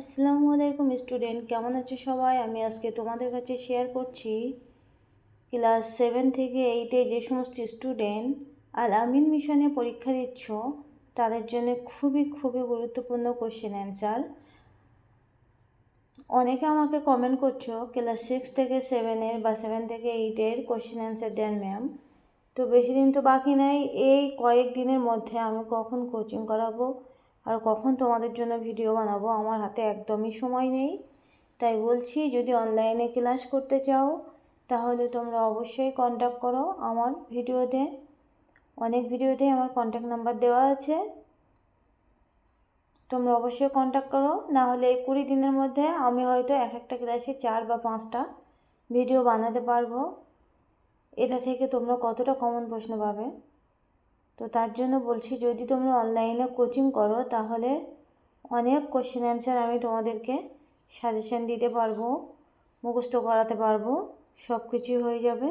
আসসালামু আলাইকুম স্টুডেন্ট, কেমন আছো সবাই? আমি আজকে তোমাদের কাছে শেয়ার করছি ক্লাস সেভেন থেকে এইটে যে সমস্ত স্টুডেন্ট আর আমিন মিশনে পরীক্ষা দিচ্ছ, তাদের জন্য খুবই খুবই গুরুত্বপূর্ণ কোশ্চেন অ্যান্সার অনেকে আমাকে কমেন্ট করছ ক্লাস সিক্স থেকে সেভেনের বা সেভেন থেকে এইটের কোশ্চেন অ্যান্সার দেন ম্যাম তো বেশি দিন তো বাকি নাই, এই কয়েক দিনের মধ্যে আমি কখন কোচিং করাবো? আর কখন তোমাদের জন্য ভিডিও বানাবো? আমার হাতে একদমই সময় নেই। তাই বলছি, যদি অনলাইনে ক্লাস করতে চাও, তাহলে তোমরা অবশ্যই কন্ট্যাক্ট করো আমার ভিডিওতে। অনেক ভিডিওতে আমার কন্ট্যাক্ট নাম্বার দেওয়া আছে। তোমরা অবশ্যই কন্ট্যাক্ট করো। না হলে এই কুড়ি দিনের মধ্যে আমি হয়তো এক একটা ক্লাসে চার বা পাঁচটা ভিডিও বানাতে পারব। এটা থেকে তোমরা কতটা কমন প্রশ্ন পাবে? তো তার জন্য বলছি, যদি তোমরা অনলাইনে কোচিং করো, তাহলে অনেক কোশ্চেন অ্যান্সার আমি তোমাদেরকে সাজেশান দিতে পারব, মুখস্থ করাতে পারব সব কিছুই হয়ে যাবে।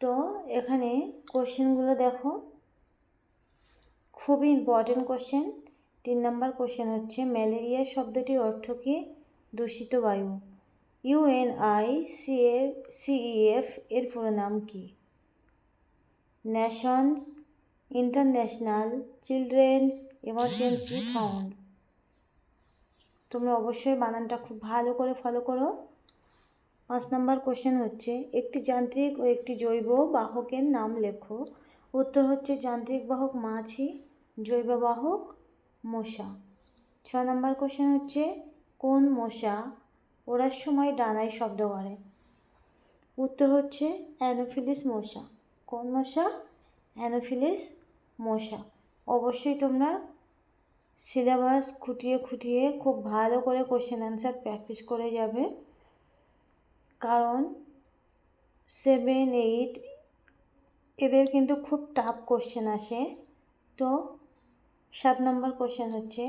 তো এখানে কোশ্চেনগুলো দেখো। খুবই ইম্পর্টেন্ট কোশ্চেন তিন নম্বর কোশ্চেন হচ্ছে, ম্যালেরিয়া শব্দটির অর্থ কী? দূষিত বায়ু। ইউএনআই সিএ সিইএফ এর পুরো নাম কী? Nations international children's emergency fund তোমরা অবশ্যই বানানটা খুব ভালো করে ফলো করো। পাঁচ নম্বর কোশ্চেন হচ্ছে, একটি যান্ত্রিক ও একটি জৈব বাহকের নাম লেখো। উত্তর হচ্ছে, যান্ত্রিক বাহক মাছি, জৈব বাহক মশা। ছ নম্বর কোশ্চেন হচ্ছে, কোন মশা ওড়ার সময় ডানায় শব্দ করে? উত্তর হচ্ছে, অ্যানোফিলিস মশা। কোন মশা? অ্যানোফিলিস মশা। অবশ্যই তোমরা সিলেবাস খুঁটিয়ে খুঁটিয়ে খুব ভালো করে কোশ্চেন অ্যান্সার প্র্যাকটিস করে যাবে। কারণ সেভেন এইট এদের কিন্তু খুব টাফ কোশ্চেন আসে। তো সাত নম্বর কোশ্চেন হচ্ছে,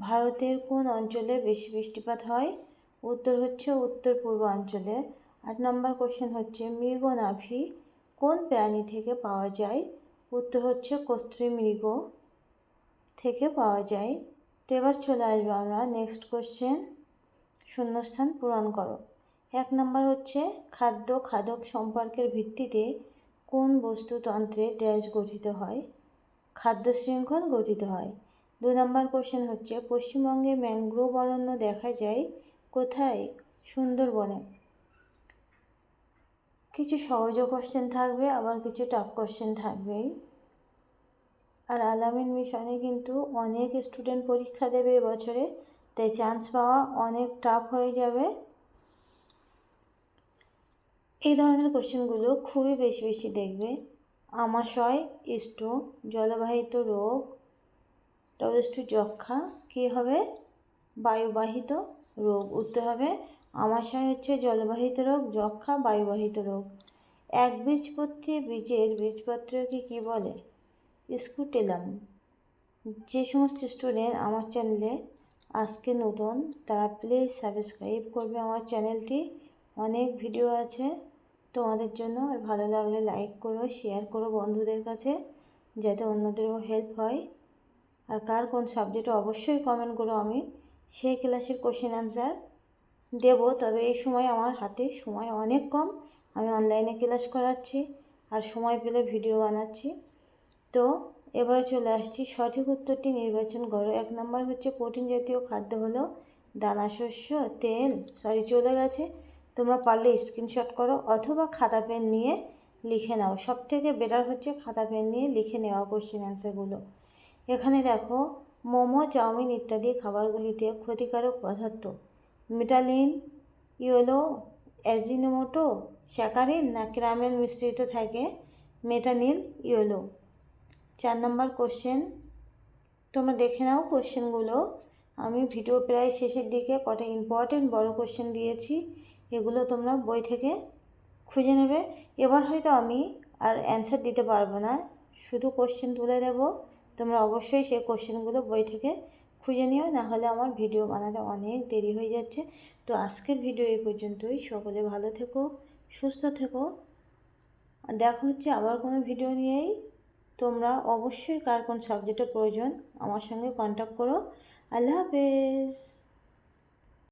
ভারতের কোন অঞ্চলে বেশি বৃষ্টিপাত হয়? উত্তর হচ্ছে উত্তর পূর্বাঞ্চলে আট নম্বর কোশ্চেন হচ্ছে, মৃগনাভি কোন প্রাণী থেকে পাওয়া যায়? উত্তর হচ্ছে কস্তুরী মৃগ থেকে পাওয়া যায়। তো এবার চলে আসব আমরা নেক্সট কোশ্চেন শূন্যস্থান পূরণ করো। এক নম্বর হচ্ছে খাদ্য খাদক সম্পর্কের ভিত্তিতে কোন বস্তুতন্ত্রে ড্যাশ গঠিত হয়? খাদ্য শৃঙ্খল গঠিত হয়। দু নম্বর কোশ্চেন হচ্ছে পশ্চিমবঙ্গে ম্যানগ্রোভ অরণ্য দেখা যায় কোথায়? সুন্দরবনে। কিছু সহজ কোশ্চেন থাকবে, আবার কিছু টাফ কোশ্চেন থাকবেই। আর আলামিন মিশনে কিন্তু অনেক স্টুডেন্ট পরীক্ষা দেবে এবছরে, তাই চান্স পাওয়া অনেক টাফ হয়ে যাবে। এই ধরনের কোশ্চেনগুলো খুবই বেশি বেশি দেখবে। আমাশয় স্টু জলবাহিত রোগ ডবলস্টু যক্ষা কী হবে? বায়ুবাহিত রোগ উত্তর হবে। আমাশয় হচ্ছে জলবাহিত রোগ, যক্ষা, বায়ুবাহিত রোগ। এক একবীজপত্রী বীজের বীজপত্রকে কী বলে? স্কুটেলাম। যে সমস্ত স্টুডেন্ট আমার চ্যানেলে আজকে নতুন, তারা প্লিজ সাবস্ক্রাইব করবে আমার চ্যানেলটি। অনেক ভিডিও আছে তোমাদের জন্য, আর ভালো লাগলে লাইক করো শেয়ার করো বন্ধুদের কাছে, যাতে অন্যদেরও হেল্প হয়। আর কার কোন সাবজেক্টে অবশ্যই কমেন্ট করো আমি। সেই ক্লাসের কোশ্চেন অ্যান্সার দেব, তবে এই সময় আমার হাতে সময় অনেক কম। আমি অনলাইনে ক্লাস করাচ্ছি আর সময় পেলে ভিডিও বানাচ্ছি। তো এবারে চলে আসছি। সঠিক উত্তরটি নির্বাচন করো। এক নম্বর হচ্ছে প্রোটিন জাতীয় খাদ্য হলো দানা শস্য, তেল। সরি চলে গেছে। তোমরা পারলে স্ক্রিনশট করো অথবা খাতা পেন নিয়ে লিখে নাও। সব থেকে বেটার হচ্ছে খাতা পেন নিয়ে লিখে নেওয়া কোশ্চেন অ্যান্সারগুলো এখানে দেখো, মোমো, চাউমিন ইত্যাদি খাবারগুলিতে ক্ষতিকারক পদার্থ। মেটালিন, ইয়েলো অ্যাজিনোমোটো স্যাকারিন না ক্রামেল মিশ্রিত থাকে? Metanil, yellow. চার নম্বর কোশ্চেন তোমরা দেখে নাও কোশ্চেনগুলো আমি ভিডিও প্রায় শেষের দিকে কটা ইম্পর্টেন্ট বড় কোশ্চেন দিয়েছি, এগুলো তোমরা বই থেকে খুঁজে নেবে। এবার হয়তো আমি আর অ্যান্সার দিতে পারব না। শুধু কোশ্চেন তুলে দেব। তোমরা অবশ্যই সেই কোশ্চেনগুলো বই থেকে খুঁজে নিও না হলে আমার ভিডিও বানাতে অনেক দেরি হয়ে যাচ্ছে। তো আজকের ভিডিও এই পর্যন্তই। সকলে ভালো থেকো, সুস্থ থেকো। আর দেখা হচ্ছে আবার কোনো ভিডিও নিয়েই। তোমরা অবশ্যই কার কোন সাবজেক্টের প্রয়োজন, আমার সঙ্গে কন্ট্যাক্ট করো। আল্লাহ হাফেজ।